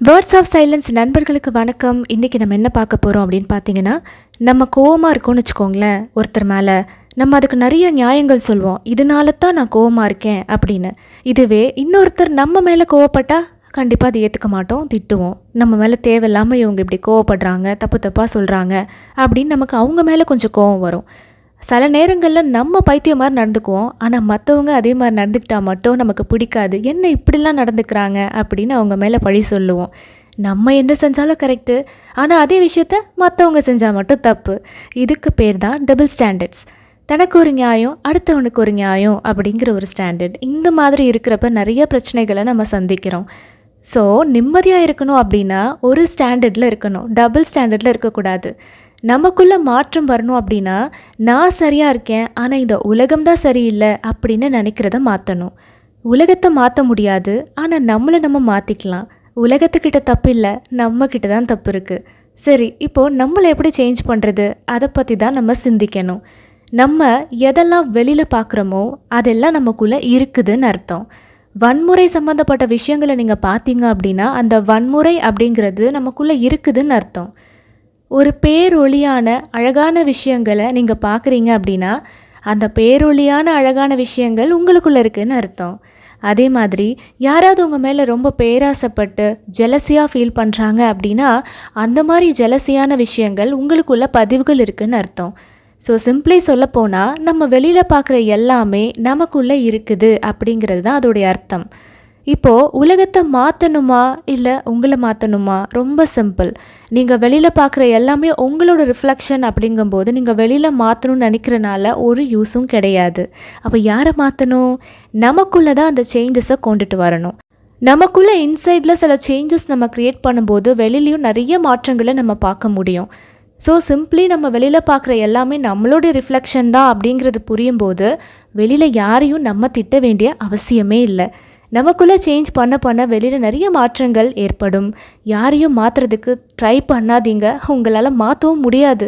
Words of silence நண்பர்களுக்கு வணக்கம். இன்றைக்கி நம்ம என்ன பார்க்க போகிறோம் அப்படின்னு பார்த்தீங்கன்னா நம்ம கோவமாக இருக்கோம்னு வச்சுக்கோங்களேன் ஒருத்தர் மேலே. நம்ம அதுக்கு நிறைய நியாயங்கள் சொல்லுவோம் இதனால தான் நான் கோவமாக இருக்கேன் அப்படின்னு. இதுவே இன்னொருத்தர் நம்ம மேலே கோவப்பட்டால் கண்டிப்பாக அதை ஏற்றுக்க மாட்டோம் திட்டுவோம். நம்ம மேலே தேவையில்லாமல் இவங்க இப்படி கோவப்படுறாங்க தப்பு தப்பாக சொல்கிறாங்க அப்படின்னு நமக்கு அவங்க மேலே கொஞ்சம் கோவம் வரும். சில நேரங்களில் நம்ம பைத்தியம் மாதிரி நடந்துக்குவோம். ஆனால் மற்றவங்க அதே மாதிரி நடந்துக்கிட்டால் மட்டும் நமக்கு பிடிக்காது. என்ன இப்படிலாம் நடந்துக்கிறாங்க அப்படின்னு அவங்க மேலே பழி சொல்லுவோம். நம்ம என்ன செஞ்சாலும் கரெக்டு ஆனால் அதே விஷயத்த மற்றவங்க செஞ்சால் மட்டும் தப்பு. இதுக்கு பேர் தான் டபுள் ஸ்டாண்டர்ட்ஸ் தனக்கு ஒரு நியாயம் அடுத்தவனுக்கு ஒரு நியாயம் அப்படிங்கிற ஒரு ஸ்டாண்டர்ட் இந்த மாதிரி இருக்கிறப்ப நிறைய பிரச்சனைகளை நம்ம சந்திக்கிறோம். ஸோ நிம்மதியாக இருக்கணும் அப்படின்னா ஒரு ஸ்டாண்டர்டில் இருக்கணும். டபுள் ஸ்டாண்டர்டில் இருக்கக்கூடாது. நமக்குள்ளே மாற்றம் வரணும் அப்படின்னா நான் சரியாக இருக்கேன் ஆனால் இந்த உலகம் தான் சரியில்லை அப்படின்னு நினைக்கிறத மாற்றணும் உலகத்தை மாற்ற முடியாது ஆனால் நம்மளை நம்ம மாற்றிக்கலாம் உலகத்துக்கிட்ட தப்பு இல்லை நம்மக்கிட்ட தான் தப்பு இருக்குது சரி இப்போது நம்மளை எப்படி சேஞ்ச் பண்ணுறது அதை பற்றி தான் நம்ம சிந்திக்கணும். நம்ம எதெல்லாம் வெளியில் பார்க்குறோமோ அதெல்லாம் நமக்குள்ளே இருக்குதுன்னு அர்த்தம். வன்முறை சம்மந்தப்பட்ட விஷயங்களை நீங்கள் பார்த்தீங்க அப்படின்னா அந்த வன்முறை அப்படிங்கிறது நமக்குள்ளே இருக்குதுன்னு அர்த்தம். ஒரு பேரொளியான அழகான விஷயங்களை நீங்கள் பார்க்குறீங்க அப்படின்னா அந்த பேரொளியான அழகான விஷயங்கள் உங்களுக்குள்ளே இருக்குதுன்னு அர்த்தம். அதே மாதிரி யாராவது உங்கள் மேலே ரொம்ப பேராசைப்பட்டு ஜெலசியாக ஃபீல் பண்ணுறாங்க அப்படின்னா அந்த மாதிரி ஜெலசியான விஷயங்கள் உங்களுக்குள்ள பதிவுகள் இருக்குதுன்னு அர்த்தம். ஸோ சிம்பிளி சொல்லப்போனால் நம்ம வெளியில் பார்க்குற எல்லாமே நமக்குள்ளே இருக்குது அப்படிங்கிறது தான் அதோடைய அர்த்தம். இப்போது உலகத்தை மாற்றணுமா இல்லை உங்களை மாற்றணுமா ரொம்ப சிம்பிள் நீங்கள் வெளியில் பார்க்குற எல்லாமே உங்களோட ரிஃப்ளெக்ஷன் அப்படிங்கும்போது நீங்கள் வெளியில் மாற்றணும்னு நினைக்கிறனால ஒரு யூஸும் கிடையாது. அப்போ யாரை மாற்றணும் நமக்குள்ளே தான் அந்த சேஞ்சஸை கொண்டுட்டு வரணும். நமக்குள்ளே இன்சைடில் சில சேஞ்சஸ் நம்ம க்ரியேட் பண்ணும்போது வெளிலேயும் நிறைய மாற்றங்களை நம்ம பார்க்க முடியும். ஸோ சிம்பிளி நம்ம வெளியில் பார்க்குற எல்லாமே நம்மளுடைய ரிஃப்ளெக்ஷன் தான் அப்படிங்கிறது புரியும்போது வெளியில் யாரையும் நம்ம திட்ட வேண்டிய அவசியமே இல்லை. நமக்குள்ளே சேஞ்ச் பண்ண பண்ண வெளியில் நிறைய மாற்றங்கள் ஏற்படும். யாரையும் மாற்றுறதுக்கு ட்ரை பண்ணாதீங்க. உங்களால் மாற்றவும் முடியாது.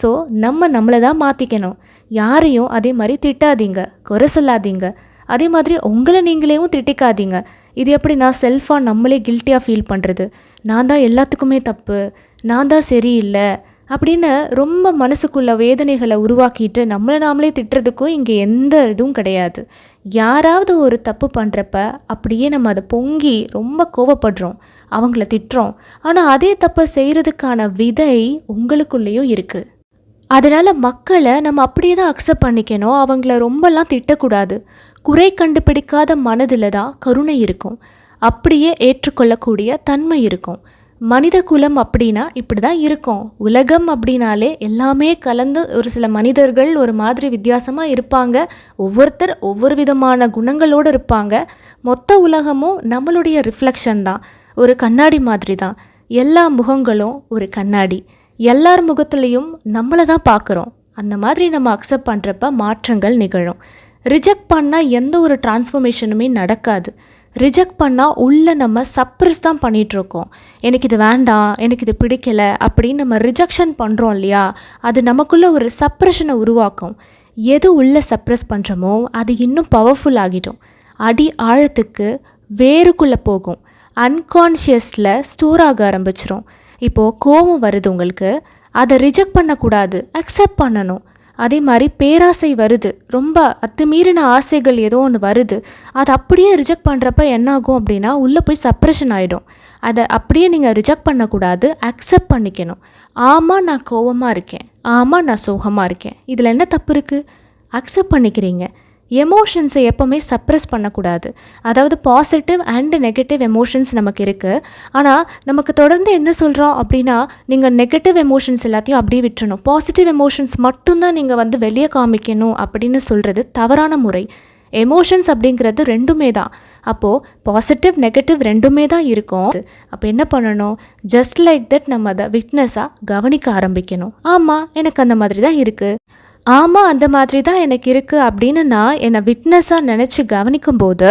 ஸோ நம்ம நம்மளை தான் மாற்றிக்கணும் யாரையும் அதே மாதிரி திட்டாதீங்க. குறை சொல்லாதீங்க. அதே மாதிரி உங்களை நீங்களேவும் திட்டிக்காதீங்க. இது எப்படி நான் செல்ஃபாக நம்மளே கில்ட்டியாக ஃபீல் பண்ணுறது நான் தான் எல்லாத்துக்குமே தப்பு. நான் தான் சரியில்லை. அப்படின்னு ரொம்ப மனசுக்குள்ள வேதனைகளை உருவாக்கிட்டு நம்மளை நாமளே திட்டுறதுக்கும் இங்கே எந்த இதுவும் கிடையாது. யாராவது ஒரு தப்பு பண்ணுறப்ப அப்படியே நம்ம அதை பொங்கி ரொம்ப கோவப்படுறோம் அவங்கள திட்டுறோம். ஆனால் அதே தப்பை செய்கிறதுக்கான விதை உங்களுக்குள்ளேயும் இருக்குது அதனால் மக்களை நம்ம அப்படியே தான் அக்செப்ட் பண்ணிக்கணும். அவங்கள ரொம்பலாம் திட்டக்கூடாது. குறை கண்டுபிடிக்காத மனதில் தான் கருணை இருக்கும். அப்படியே ஏற்றுக்கொள்ளக்கூடிய தன்மை இருக்கும். மனித குலம் அப்படின்னா இப்படி தான் இருக்கும். உலகம் அப்படின்னாலே எல்லாமே கலந்து ஒரு சில மனிதர்கள் ஒரு மாதிரி வித்தியாசமாக இருப்பாங்க. ஒவ்வொருத்தர் ஒவ்வொரு விதமான குணங்களோடு இருப்பாங்க. மொத்த உலகமும் நம்மளுடைய ரிஃப்ளெக்ஷன் தான். ஒரு கண்ணாடி மாதிரி தான் எல்லா முகங்களும் ஒரு கண்ணாடி. எல்லார் முகத்துலேயும் நம்மளை தான் பார்க்குறோம். அந்த மாதிரி நம்ம அக்செப்ட் பண்ணுறப்ப மாற்றங்கள் நிகழும். ரிஜெக்ட் பண்ணால் எந்த ஒரு டிரான்ஸ்ஃபர்மேஷனுமே நடக்காது. ரிஜெக்ட் பண்ணால் உள்ளே நம்ம சப்ரஸ் தான் பண்ணிகிட்ருக்கோம் எனக்கு இது வேண்டாம் எனக்கு இது பிடிக்கல அப்படின்னு நம்ம ரிஜெக்ஷன் பண்ணுறோம் இல்லையா? அது நமக்குள்ளே ஒரு சப்ரெஷனை உருவாக்கும். எது உள்ளே சப்ரஸ் பண்ணுறோமோ அது இன்னும் பவர்ஃபுல் ஆகிடும். அடி ஆழத்துக்கு வேருக்குள்ளே போகும். அன்கான்ஷியஸில் ஸ்டோர் ஆக ஆரம்பிச்சிரும். இப்போது கோபம் வருது உங்களுக்கு. அதை ரிஜெக்ட் பண்ணக்கூடாது. அக்செப்ட் பண்ணணும். அதே மாதிரி பேராசை வருது. ரொம்ப அத்துமீறின ஆசைகள் ஏதோ ஒன்று வருது. அதை அப்படியே ரிஜெக்ட் பண்ணுறப்ப என்னாகும் அப்படின்னா உள்ளே போய் சப்ரெஷன் ஆகிடும் அதை அப்படியே நீங்கள் ரிஜெக்ட் பண்ணக்கூடாது. அக்செப்ட் பண்ணிக்கணும். ஆமாம் நான் கோவமாக இருக்கேன். ஆமாம் நான் சோகமாக இருக்கேன். இதில் என்ன தப்பு இருக்குது அக்செப்ட் பண்ணிக்கிறீங்க. எமோஷன்ஸை எப்போவுமே சப்ரெஸ் பண்ணக்கூடாது. அதாவது பாசிட்டிவ் அண்டு நெகட்டிவ் எமோஷன்ஸ் நமக்கு இருக்குது ஆனால் நமக்கு தொடர்ந்து என்ன சொல்கிறோம் அப்படின்னா நீங்கள் நெகட்டிவ் எமோஷன்ஸ் எல்லாத்தையும் அப்படியே விட்டுறணும். பாசிட்டிவ் எமோஷன்ஸ் மட்டும்தான் நீங்கள் வந்து வெளியே காமிக்கணும் அப்படின்னு சொல்கிறது தவறான முறை. எமோஷன்ஸ் அப்படிங்கிறது ரெண்டுமே தான். அப்போது பாசிட்டிவ் நெகட்டிவ் ரெண்டுமே தான் இருக்கும். அப்போ என்ன பண்ணணும்? ஜஸ்ட் லைக் தட் நம்ம அதை விட்னஸாக கவனிக்க ஆரம்பிக்கணும். ஆமாம் எனக்கு அந்த மாதிரி தான் இருக்குது ஆமாம் அந்த மாதிரி தான் எனக்கு இருக்குது அப்படின்னு நான் என்னை விட்னஸாக நினச்சி கவனிக்கும்போது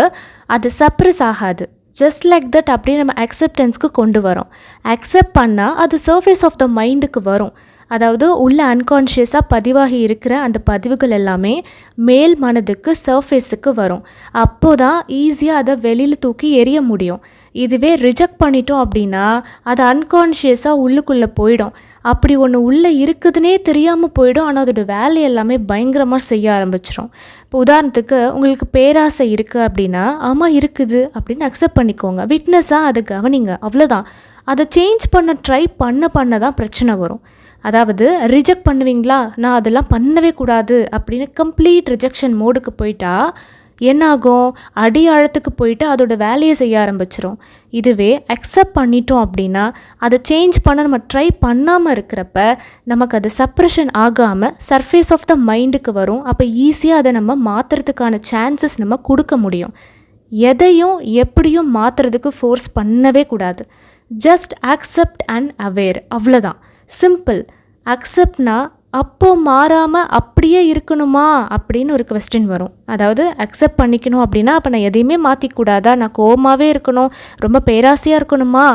அது சப்ரஸ் ஆகாது. ஜஸ்ட் லைக் தட் அப்படியே நம்ம அக்செப்டன்ஸ்க்கு கொண்டு வரோம். அக்செப்ட் பண்ணால் அது சர்ஃபேஸ் ஆஃப் த மைண்டுக்கு வரும். அதாவது உள்ள அன்கான்ஷியஸாக பதிவாகி இருக்கிற அந்த பதிவுகள் எல்லாமே மேல் மனதுக்கு சர்ஃபேஸுக்கு வரும். அப்போ தான் ஈஸியாக அதை வெளியில் தூக்கி எறிய முடியும். இதுவே ரிஜெக்ட் பண்ணிட்டோம் அப்படின்னா அது அன்கான்ஷியஸாக உள்ளுக்குள்ளே போயிடும். அப்படி ஒன்று உள்ளே இருக்குதுன்னே தெரியாமல் போயிடும். ஆனால் அதோட வேலை எல்லாமே பயங்கரமாக செய்ய ஆரம்பிச்சிடும் இப்போ உதாரணத்துக்கு உங்களுக்கு பேராசை இருக்குது அப்படின்னா ஆமாம் இருக்குது அப்படின்னு அக்செப்ட் பண்ணிக்கோங்க. விட்னஸாக அதை கவனிங்க. அவ்வளோதான் அதை சேஞ்ச் பண்ண ட்ரை பண்ண பண்ண தான் பிரச்சனை வரும். அதாவது ரிஜெக்ட் பண்ணுவீங்களா? நான் அதெல்லாம் பண்ணவே கூடாது அப்படின்னு கம்ப்ளீட் ரிஜெக்ஷன் மோடுக்கு போயிட்டா என்னாகும்? அடி ஆழத்துக்கு போயிட்டு அதோட வேலையை செய்ய ஆரம்பிச்சிரும். இதுவே அக்செப்ட் பண்ணிட்டோம் அப்படின்னா அதை சேஞ்ச் பண்ண நம்ம ட்ரை பண்ணாமல் இருக்கிறப்ப நமக்கு அது சப்ரெஷன் ஆகாமல் சர்ஃபேஸ் ஆஃப் த மைண்டுக்கு வரும். அப்போ ஈஸியாக அதை நம்ம மாற்றுறதுக்கான சான்சஸ் நம்ம கொடுக்க முடியும். எதையும் எப்படியும் மாற்றுறதுக்கு ஃபோர்ஸ் பண்ணவே கூடாது. ஜஸ்ட் அக்செப்ட் அண்ட் அவேர் அவ்வளோதான் சிம்பிள் அக்செப்ட்னா அப்போ மாறாமல் அப்படியே இருக்கணுமா அப்படின்னு ஒரு கொஸ்டின் வரும். அதாவது அக்செப்ட் பண்ணிக்கணும் அப்படின்னா அப்போ நான் எதையுமே மாற்றிக்கூடாதா நான் கோவமாகவே இருக்கணும். ரொம்ப பேராசையாக இருக்கணுமா?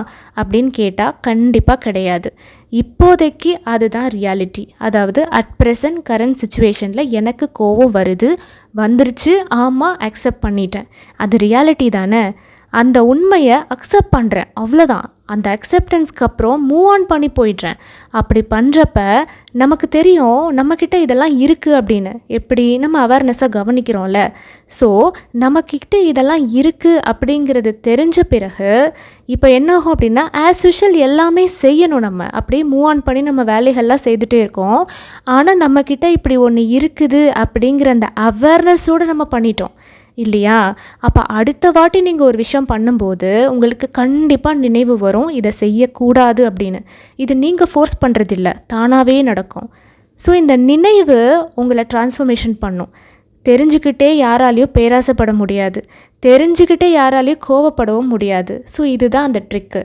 அப்படின்னு கேட்டால் கண்டிப்பாக கிடையாது. இப்போதைக்கு அதுதான் ரியாலிட்டி அதாவது அட் ப்ரெசன்ட் கரண்ட் சுச்சுவேஷனில் எனக்கு கோவம் வருது. வந்துருச்சு. ஆமாம் அக்செப்ட் பண்ணிட்டேன். அது ரியாலிட்டி தானே? அந்த உண்மையை அக்செப்ட் பண்ணுறேன் அவ்வளோதான் அந்த அக்செப்டன்ஸ்க்கு அப்புறம் மூவ் ஆன் பண்ணி போயிடுறேன். அப்படி பண்ணுறப்ப நமக்கு தெரியும் நம்மக்கிட்ட இதெல்லாம் இருக்குது அப்படின்னு. எப்படி? நம்ம அவேர்னஸாக கவனிக்கிறோம்ல. ஸோ நம்மக்கிட்ட இதெல்லாம் இருக்குது அப்படிங்கிறது தெரிஞ்ச பிறகு இப்போ என்னாகும் அப்படின்னா ஆஸ் யூஷுவல் எல்லாமே செய்யணும் நம்ம. அப்படியே மூவ் ஆன் பண்ணி நம்ம வேலைகள்லாம் செய்துட்டே இருக்கோம். ஆனால் நம்மக்கிட்ட இப்படி ஒன்று இருக்குது அப்படிங்கிற அந்த அவேர்னஸோடு நம்ம பண்ணிட்டோம். இல்லையா? அப்போ அடுத்த வாட்டி நீங்கள் ஒரு விஷயம் பண்ணும்போது உங்களுக்கு கண்டிப்பாக நினைவு வரும் இதை செய்யக்கூடாது அப்படின்னு. இது நீங்கள் ஃபோர்ஸ் பண்ணுறதில்ல தானாகவே நடக்கும். ஸோ இந்த நினைவு உங்களை டிரான்ஸ்ஃபர்மேஷன் பண்ணும். தெரிஞ்சுக்கிட்டே யாராலையும் பேராசைப்பட முடியாது. தெரிஞ்சுக்கிட்டே யாராலையும் கோவப்படவும் முடியாது. ஸோ இதுதான் அந்த ட்ரிக்கு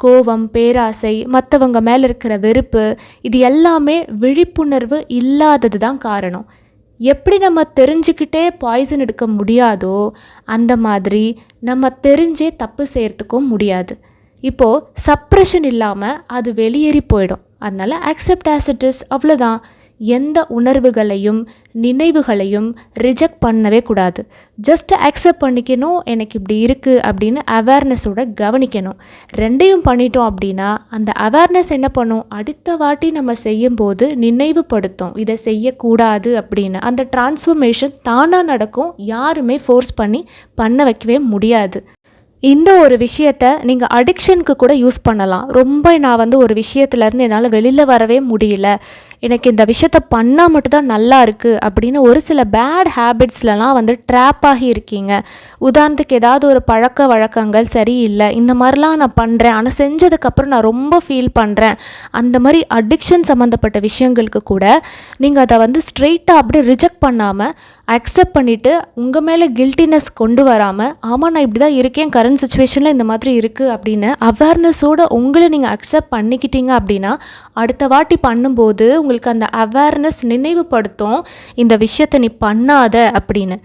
கோவம் பேராசை மற்றவங்க மேலே இருக்கிற வெறுப்பு இது எல்லாமே விழிப்புணர்வு இல்லாதது தான் காரணம். எப்படி நம்ம தெரிஞ்சுக்கிட்டே பாய்சன் எடுக்க முடியாதோ அந்த மாதிரி நம்ம தெரிஞ்சே தப்பு செய்கிறதுக்கும் முடியாது. இப்போது சப்ரெஷன் இல்லாமல் அது வெளியேறி போயிடும். அதனால் அக்செப்ட் ஆஸ் இட் இஸ் அவ்வளோதான் எந்த உணர்வுகளையும் நினைவுகளையும் ரிஜெக்ட் பண்ணவே கூடாது. ஜஸ்ட் அக்செப்ட் பண்ணிக்கணும் எனக்கு இப்படி இருக்குது அப்படின்னு அவேர்னஸோட கவனிக்கணும். ரெண்டையும் பண்ணிட்டோம் அப்படின்னா அந்த அவேர்னஸ் என்ன பண்ணும்? அடுத்த வாட்டி நம்ம செய்யும்போது நினைவுபடுத்தும். இதை செய்யக்கூடாது அப்படின்னு. அந்த டிரான்ஸ்ஃபர்மேஷன் தானாக நடக்கும். யாருமே ஃபோர்ஸ் பண்ணி பண்ண வைக்கவே முடியாது. இந்த ஒரு விஷயத்த நீங்கள் அடிக்ஷனுக்கு கூட யூஸ் பண்ணலாம். ரொம்ப நான் வந்து ஒரு விஷயத்துலேருந்து என்னால் வெளியில் வரவே முடியல. எனக்கு இந்த விஷயத்த பண்ணால் மட்டும்தான் நல்லா இருக்குது அப்படின்னு ஒரு சில பேட் ஹேபிட்ஸ்லலாம் வந்து ட்ராப் ஆகி இருக்கீங்க. உதாரணத்துக்கு ஏதாவது ஒரு பழக்க வழக்கங்கள் சரியில்லை இந்த மாதிரிலாம் நான் பண்ணுறேன் ஆனால் செஞ்சதுக்கப்புறம் நான் ரொம்ப ஃபீல் பண்ணுறேன் அந்த மாதிரி அடிக்ஷன் சம்மந்தப்பட்ட விஷயங்களுக்கு கூட நீங்கள் அதை வந்து ஸ்ட்ரெயிட்டாக அப்படியே ரிஜெக்ட் பண்ணாமல் அக்செப்ட் பண்ணிவிட்டு உங்கள் மேலே கில்ட்டினஸ் கொண்டு வராமல் ஆமாம் நான் இப்படி தான் இருக்கேன் கரண்ட் சுச்சுவேஷனில் இந்த மாதிரி இருக்குது அப்படின்னு அவேர்னஸோடு உங்களை நீங்கள் அக்செப்ட் பண்ணிக்கிட்டீங்க அப்படின்னா அடுத்த வாட்டி பண்ணும்போது உங்களுக்கு அந்த அவேர்னஸ் நினைவுபடுத்தும். இந்த விஷயத்தை நீ பண்ணாத அப்படின்னு.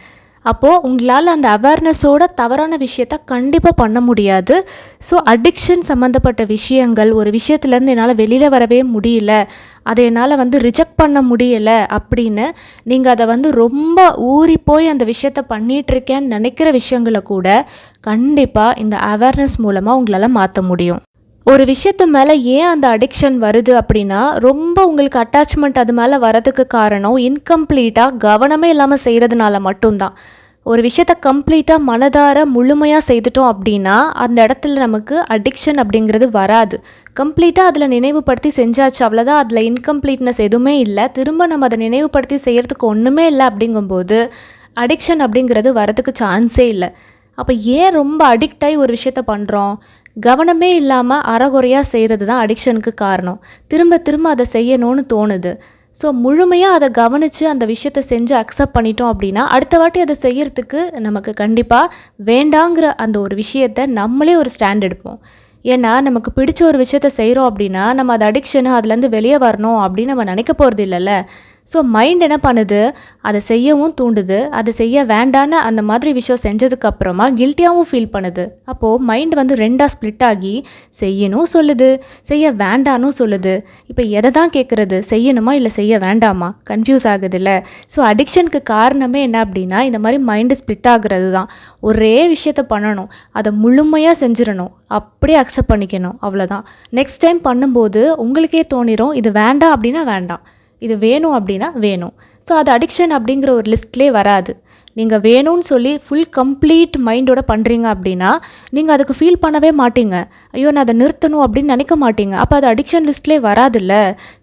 அப்போது உங்களால் அந்த அவேர்னஸோட தவறான விஷயத்த கண்டிப்பாக பண்ண முடியாது. ஸோ அடிக்ஷன் சம்மந்தப்பட்ட விஷயங்கள் ஒரு விஷயத்துலேருந்து என்னால் வெளியில் வரவே முடியல அதை என்னால் வந்து ரிஜெக்ட் பண்ண முடியலை அப்படின்னு நீங்கள் அதை வந்து ரொம்ப ஊறி போய் அந்த விஷயத்த பண்ணிகிட்ருக்கேன்னு நினைக்கிற விஷயங்களை கூட கண்டிப்பாக இந்த அவேர்னஸ் மூலமாக உங்களால் மாற்ற முடியும். ஒரு விஷயத்து மேலே ஏன் அந்த அடிக்ஷன் வருது அப்படின்னா ரொம்ப உங்களுக்கு அட்டாச்மெண்ட் அது மேலே வரதுக்கு காரணம் இன்கம்ப்ளீட்டாக கவனமே இல்லாமல் செய்கிறதுனால மட்டும்தான். ஒரு விஷயத்த கம்ப்ளீட்டாக மனதார முழுமையாக செய்துட்டோம் அப்படின்னா அந்த இடத்துல நமக்கு அடிக்ஷன் அப்படிங்கிறது வராது. கம்ப்ளீட்டாக அதில் நினைவுபடுத்தி செஞ்சாச்சு அவ்வளோதான் அதில் இன்கம்ப்ளீட்னஸ் எதுவுமே இல்லை. திரும்ப நம்ம அதை நினைவுபடுத்தி செய்கிறதுக்கு ஒன்றுமே இல்லை அப்படிங்கும்போது அடிக்ஷன் அப்படிங்கிறது வரதுக்கு சான்ஸே இல்லை. அப்போ ஏன் ரொம்ப அடிக்ட் ஆகி ஒரு விஷயத்த பண்ணுறோம் கவனமே இல்லாமல் அறகுறையாக செய்கிறது தான் அடிக்ஷனுக்கு காரணம். திரும்ப திரும்ப அதை செய்யணும்னு தோணுது. ஸோ முழுமையாக அதை கவனித்து அந்த விஷயத்த செஞ்சு அக்செப்ட் பண்ணிட்டோம் அப்படின்னா அடுத்த வாட்டி அதை செய்யறதுக்கு நமக்கு கண்டிப்பாக வேண்டாங்கிற அந்த ஒரு விஷயத்த நம்மளே ஒரு ஸ்டாண்ட் எடுப்போம். ஏன்னா நமக்கு பிடிச்ச ஒரு விஷயத்த செய்கிறோம் அப்படின்னா நம்ம அது அடிக்ஷனு அதுலேருந்து வெளியே வரணும் அப்படின்னு நம்ம நினைக்க போகிறது இல்லைல்ல. ஸோ மைண்ட் என்ன பண்ணுது? அதை செய்யவும் தூண்டுது. அதை செய்ய வேண்டான்னு அந்த மாதிரி விஷயம் செஞ்சதுக்கு அப்புறமா கில்ட்டியாகவும் ஃபீல் பண்ணுது. அப்போது மைண்ட் வந்து ரெண்டாக ஸ்ப்ளிட் ஆகி செய்யணும் சொல்லுது. செய்ய வேண்டானும் சொல்லுது. இப்போ எதை தான் கேட்குறது செய்யணுமா இல்லை செய்ய வேண்டாமா? கன்ஃபியூஸ் ஆகுதுல்ல. ஸோ அடிக்ஷனுக்கு காரணமே என்ன அப்படின்னா இந்த மாதிரி மைண்டு ஸ்ப்ளிட் ஆகுறது தான். ஒரே விஷயத்த பண்ணணும். அதை முழுமையாக செஞ்சிடணும். அப்படியே அக்செப்ட் பண்ணிக்கணும். அவ்வளோதான் நெக்ஸ்ட் டைம் பண்ணும்போது உங்களுக்கே தோணிரும் இது வேண்டாம் அப்படின்னா வேண்டாம். இது வேணும் அப்படின்னா வேணும். ஸோ அது அடிக்ஷன் அப்படிங்கிற ஒரு லிஸ்ட்லே வராது. நீங்கள் வேணும்னு சொல்லி ஃபுல் கம்ப்ளீட் மைண்டோட பண்ணுறீங்க அப்படின்னா நீங்கள் அதுக்கு ஃபீல் பண்ணவே மாட்டீங்க. ஐயோ நான் அதை நிறுத்தணும் அப்படின்னு நினைக்க மாட்டீங்க. அப்போ அது அடிக்ஷன் லிஸ்ட்லேயே வராதுல்ல.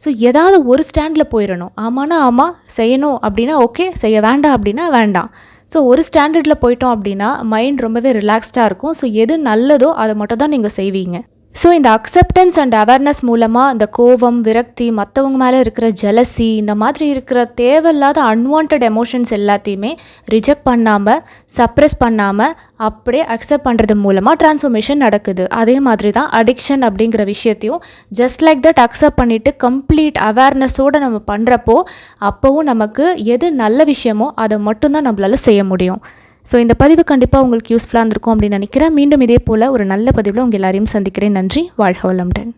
ஸோ ஏதாவது ஒரு ஸ்டாண்டில் போயிடணும். ஆமானா ஆமாம் செய்யணும் அப்படின்னா ஓகே செய்ய வேண்டாம் அப்படின்னா வேண்டாம். ஸோ ஒரு ஸ்டாண்டர்டில் போயிட்டோம் அப்படின்னா மைண்ட் ரொம்பவே ரிலாக்ஸ்டாக இருக்கும். ஸோ எது நல்லதோ அதை மட்டும் தான் நீங்கள் செய்வீங்க. ஸோ இந்த அக்செப்டன்ஸ் அண்ட் அவேர்னஸ் மூலமாக இந்த கோவம் விரக்தி மற்றவங்க மேலே இருக்கிற ஜெலசி இந்த மாதிரி இருக்கிற தேவையில்லாத அன்வான்ட் எமோஷன்ஸ் எல்லாத்தையுமே ரிஜெக்ட் பண்ணாமல் சப்ரெஸ் பண்ணாமல் அப்படியே அக்செப்ட் பண்ணுறது மூலமாக டிரான்ஸ்ஃபர்மேஷன் நடக்குது. அதே மாதிரி தான் அடிக்ஷன் அப்படிங்கிற விஷயத்தையும் ஜஸ்ட் லைக் தட் அக்செப்ட் பண்ணிவிட்டு கம்ப்ளீட் அவேர்னஸோடு நம்ம பண்ணுறப்போ அப்போவும் நமக்கு எது நல்ல விஷயமோ அதை மட்டும்தான் நம்மளால் செய்ய முடியும். ஸோ இந்த பதிவு கண்டிப்பாக உங்களுக்கு யூஸ்ஃபுல்லாக இருந்திருக்கும் அப்படின்னு நினைக்கிறேன். மீண்டும் இதே போல் ஒரு நல்ல பதிவில் உங்கள் எல்லாரையும் சந்திக்கிறேன். நன்றி. வாழ்க வளமுடன்.